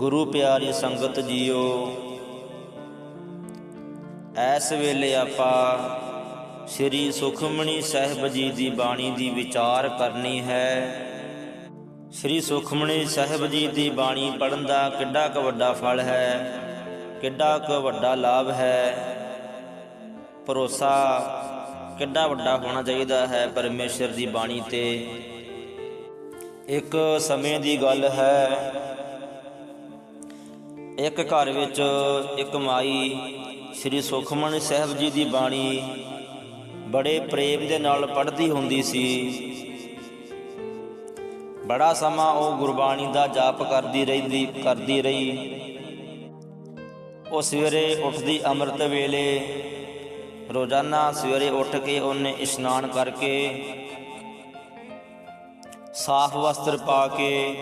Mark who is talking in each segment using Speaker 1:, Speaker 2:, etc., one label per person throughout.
Speaker 1: ਗੁਰੂ ਪਿਆਰੀ ਸੰਗਤ JIO S ਵੇਲੇ ਆਪਾਂ ਸ੍ਰੀ ਸੁਖਮਣੀ ਸਾਹਿਬ ਜੀ ਦੀ ਬਾਣੀ ਦੀ ਵਿਚਾਰ ਕਰਨੀ ਹੈ। ਸ੍ਰੀ ਸੁਖਮਣੀ ਸਾਹਿਬ ਜੀ ਦੀ ਬਾਣੀ ਪੜਨ ਦਾ ਕਿੱਡਾ ਕੁ ਵੱਡਾ ਫਲ ਹੈ, ਕਿੱਡਾ ਕੁ ਵੱਡਾ ਲਾਭ ਹੈ। ਭਰੋਸਾ ਕਿੱਡਾ ਵੱਡਾ ਹੋਣਾ ਚਾਹੀਦਾ ਹੈ ਪਰਮੇਸ਼ਰ ਦੀ ਬਾਣੀ ਤੇ। ਇੱਕ ਸਮੇਂ ਦੀ ਗੱਲ ਹੈ ਇੱਕ ਘਰ ਵਿੱਚ ਇੱਕ ਮਾਈ ਸ੍ਰੀ ਸੁਖਮਨ ਸਾਹਿਬ ਜੀ ਦੀ ਬਾਣੀ ਬੜੇ ਪ੍ਰੇਮ ਦੇ ਨਾਲ ਪੜ੍ਹਦੀ ਹੁੰਦੀ ਸੀ। ਬੜਾ ਸਮਾਂ ਉਹ ਗੁਰਬਾਣੀ ਦਾ ਜਾਪ ਕਰਦੀ ਰਹਿੰਦੀ, ਕਰਦੀ ਰਹੀ। ਉਹ ਸਵੇਰੇ ਉੱਠਦੀ ਅੰਮ੍ਰਿਤ ਵੇਲੇ, ਰੋਜ਼ਾਨਾ ਸਵੇਰੇ ਉੱਠ ਕੇ ਉਹਨੇ ਇਸ਼ਨਾਨ ਕਰਕੇ ਸਾਫ਼ ਵਸਤਰ ਪਾ ਕੇ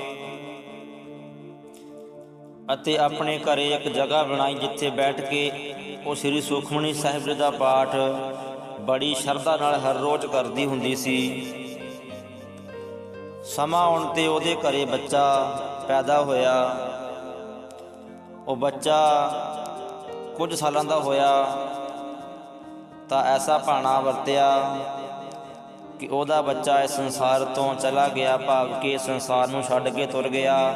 Speaker 1: ਅਤੇ ਆਪਣੇ ਘਰੇ ਇੱਕ ਜਗ੍ਹਾ ਬਣਾਈ ਜਿੱਥੇ ਬੈਠ ਕੇ ਉਹ ਸ੍ਰੀ ਸੁਖਮਨੀ ਸਾਹਿਬ ਜੀ ਦਾ ਪਾਠ ਬੜੀ ਸ਼ਰਧਾ ਨਾਲ ਹਰ ਰੋਜ਼ ਕਰਦੀ ਹੁੰਦੀ ਸੀ। ਸਮਾਂ ਆਉਣ ਤੇ ਉਹਦੇ ਘਰੇ ਬੱਚਾ ਪੈਦਾ ਹੋਇਆ। ਉਹ ਬੱਚਾ ਕੁਝ ਸਾਲਾਂ ਦਾ ਹੋਇਆ। ਤਾਂ ਐਸਾ ਭਾਣਾ ਵਰਤਿਆ ਕਿ ਉਹਦਾ ਬੱਚਾ ਇਸ ਸੰਸਾਰ ਤੋਂ ਚਲਾ ਗਿਆ, ਭਾਵ ਕਿ ਸੰਸਾਰ ਨੂੰ ਛੱਡ ਕੇ ਤੁਰ ਗਿਆ।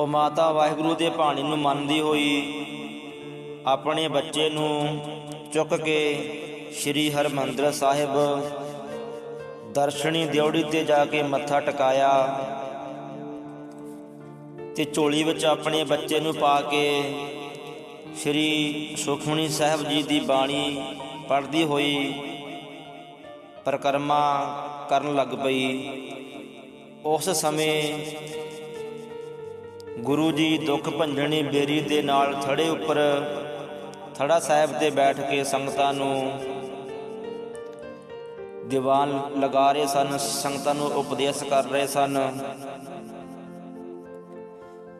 Speaker 1: ਉਹ ਮਾਤਾ ਵਾਹਿਗੁਰੂ ਦੇ ਬਾਣੀ ਨੂੰ ਮੰਨਦੀ ਹੋਈ ਆਪਣੇ ਬੱਚੇ ਨੂੰ ਚੁੱਕ ਕੇ ਸ੍ਰੀ ਹਰਮੰਦਰ ਸਾਹਿਬ ਦਰਸ਼ਨੀ ਦਿਉੜੀ ਤੇ ਜਾ ਕੇ ਮੱਥਾ ਟਿਕਾਇਆ ਤੇ ਝੋਲੀ ਵਿੱਚ ਆਪਣੇ ਬੱਚੇ ਨੂੰ ਪਾ ਕੇ ਸ੍ਰੀ ਸੁਖਮਨੀ ਸਾਹਿਬ ਜੀ ਦੀ ਬਾਣੀ ਪੜ੍ਹਦੀ ਹੋਈ ਪਰਕਰਮਾ ਕਰਨ ਲੱਗ ਪਈ। ਉਸ ਸਮੇਂ ਗੁਰੂ ਜੀ ਦੁੱਖ ਭੰਜਣੀ ਬੇਰੀ ਦੇ ਨਾਲ ਥੜੇ ਉੱਪਰ ਥੜਾ ਸਾਹਿਬ ਤੇ ਬੈਠ ਕੇ ਸੰਗਤਾਂ ਨੂੰ ਦੀਵਾਨ ਲਗਾ ਰਹੇ ਸਨ, ਸੰਗਤਾਂ ਨੂੰ ਉਪਦੇਸ਼ ਕਰ ਰਹੇ ਸਨ।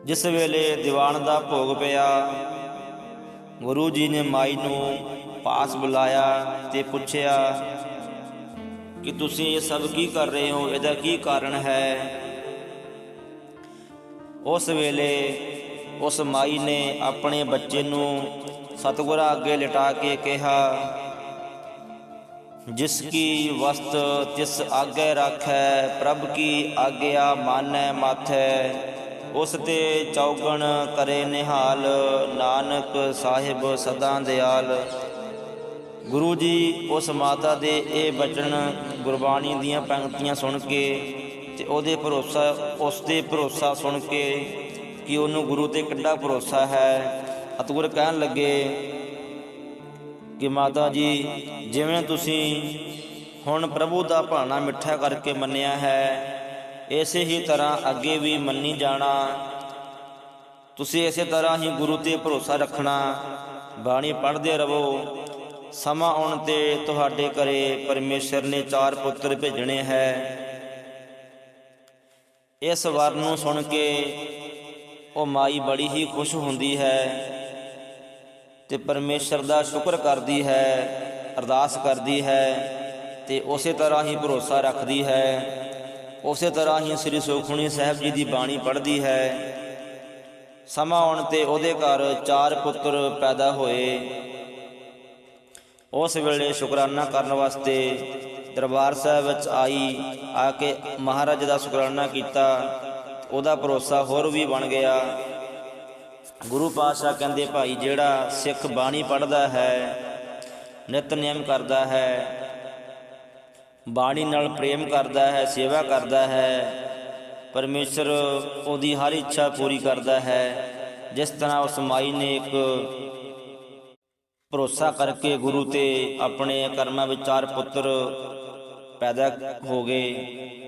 Speaker 1: ਜਿਸ ਵੇਲੇ ਦੀਵਾਨ ਦਾ ਭੋਗ ਪਿਆ, ਗੁਰੂ ਜੀ ਨੇ ਮਾਈ ਨੂੰ ਪਾਸ ਬੁਲਾਇਆ ਤੇ ਪੁੱਛਿਆ ਕਿ ਤੁਸੀਂ ਇਹ ਸਭ ਕੀ ਕਰ ਰਹੇ ਹੋ? ਇਹਦਾ ਕੀ ਕਾਰਨ ਹੈ? ਉਸ ਵੇਲੇ ਉਸ ਮਾਈ ਨੇ ਆਪਣੇ ਬੱਚੇ ਨੂੰ ਸਤਿਗੁਰਾਂ ਅੱਗੇ ਲਿਟਾ ਕੇ ਕਿਹਾ, ਜਿਸ ਕੀ ਵਸਤ ਤਿਸ ਆਗੇ ਰੱਖੈ, ਪ੍ਰਭ ਕੀ ਆਗਿਆ ਮਾਨੈ ਮਾਥੈ, ਉਸ ਤੇ ਚੌਗਣ ਕਰੇ ਨਿਹਾਲ, ਨਾਨਕ ਸਾਹਿਬ ਸਦਾ ਦਿਆਲ। ਗੁਰੂ ਜੀ ਉਸ ਮਾਤਾ ਦੇ ਇਹ ਬਚਨ ਗੁਰਬਾਣੀ ਦੀਆਂ ਪੰਕਤੀਆਂ ਸੁਣ ਕੇ ਤੇ ਉਹਦੇ ਭਰੋਸਾ ਉਸ ਤੇ ਭਰੋਸਾ ਸੁਣ ਕੇ ਕਿ ਉਹਨੂੰ ਗੁਰੂ ਤੇ ਕਿੱਡਾ ਭਰੋਸਾ ਹੈ। ਅਤਗੁਰ ਕਹਿਣ ਲੱਗੇ ਕਿ ਮਾਤਾ ਜੀ, ਜਿਵੇਂ ਤੁਸੀਂ ਹੁਣ ਪ੍ਰਭੂ ਦਾ ਭਾਣਾ ਮਿੱਠਾ ਕਰਕੇ ਮੰਨਿਆ ਹੈ, ਇਸੇ ਹੀ ਤਰ੍ਹਾਂ ਅੱਗੇ ਵੀ ਮੰਨੀ ਜਾਣਾ। ਤੁਸੀਂ ਇਸੇ ਤਰ੍ਹਾਂ ਹੀ ਗੁਰੂ ਤੇ ਭਰੋਸਾ ਰੱਖਣਾ। ਬਾਣੀ ਪੜ੍ਹਦੇ ਰਹੋ। ਸਮਾਂ ਆਉਣ ਤੇ ਤੁਹਾਡੇ ਘਰੇ ਪਰਮੇਸ਼ਰ ਨੇ ਚਾਰ ਪੁੱਤਰ ਭੇਜਣੇ ਹੈ। ਇਸ ਵਰ ਨੂੰ ਸੁਣ ਕੇ ਉਹ ਮਾਈ ਬੜੀ ਹੀ ਖੁਸ਼ ਹੁੰਦੀ ਹੈ ਤੇ ਪਰਮੇਸ਼ਰ ਦਾ ਸ਼ੁਕਰ ਕਰਦੀ ਹੈ, ਅਰਦਾਸ ਕਰਦੀ ਹੈ ਤੇ ਉਸੇ ਤਰ੍ਹਾਂ ਹੀ ਭਰੋਸਾ ਰੱਖਦੀ ਹੈ। ਉਸੇ ਤਰ੍ਹਾਂ ਹੀ ਸ੍ਰੀ ਸੁਖਮਨੀ ਸਾਹਿਬ ਜੀ ਦੀ ਬਾਣੀ ਪੜ੍ਹਦੀ ਹੈ। ਸਮਾਂ ਆਉਣ ਤੇ ਉਹਦੇ ਘਰ ਚਾਰ ਪੁੱਤਰ ਪੈਦਾ ਹੋਏ। ਉਸ ਵੇਲੇ ਸ਼ੁਕਰਾਨਾ ਕਰਨ ਵਾਸਤੇ ਦਰਬਾਰ ਸਾਹਿਬ ਵਿੱਚ ਆਈ, ਆ ਕੇ ਮਹਾਰਾਜ ਦਾ ਸ਼ੁਕਰਾਨਾ ਕੀਤਾ, ਉਹਦਾ ਭਰੋਸਾ ਹੋਰ ਵੀ ਬਣ ਗਿਆ। ਗੁਰੂ ਪਾਤਸ਼ਾਹ ਕਹਿੰਦੇ, ਭਾਈ, ਜਿਹੜਾ ਸਿੱਖ ਬਾਣੀ ਪੜ੍ਹਦਾ ਹੈ ਨਿਤਨੇਮ ਕਰਦਾ ਹੈ, ਬਾਣੀ ਨਾਲ ਪ੍ਰੇਮ ਕਰਦਾ ਹੈ, ਸੇਵਾ ਕਰਦਾ ਹੈ, ਪਰਮੇਸ਼ਰ ਉਹਦੀ ਹਰ ਇੱਛਾ ਪੂਰੀ ਕਰਦਾ ਹੈ, ਜਿਸ ਤਰ੍ਹਾਂ ਉਸ ਮਾਈ ਨੇ ਇੱਕ ਭਰੋਸਾ ਕਰਕੇ ਗੁਰੂ ਤੇ ਆਪਣੇ ਕਰਮਾਂ ਵਿੱਚ ਚਾਰ ਪੁੱਤਰ ਪੈਦਾ ਹੋ ਗਏ।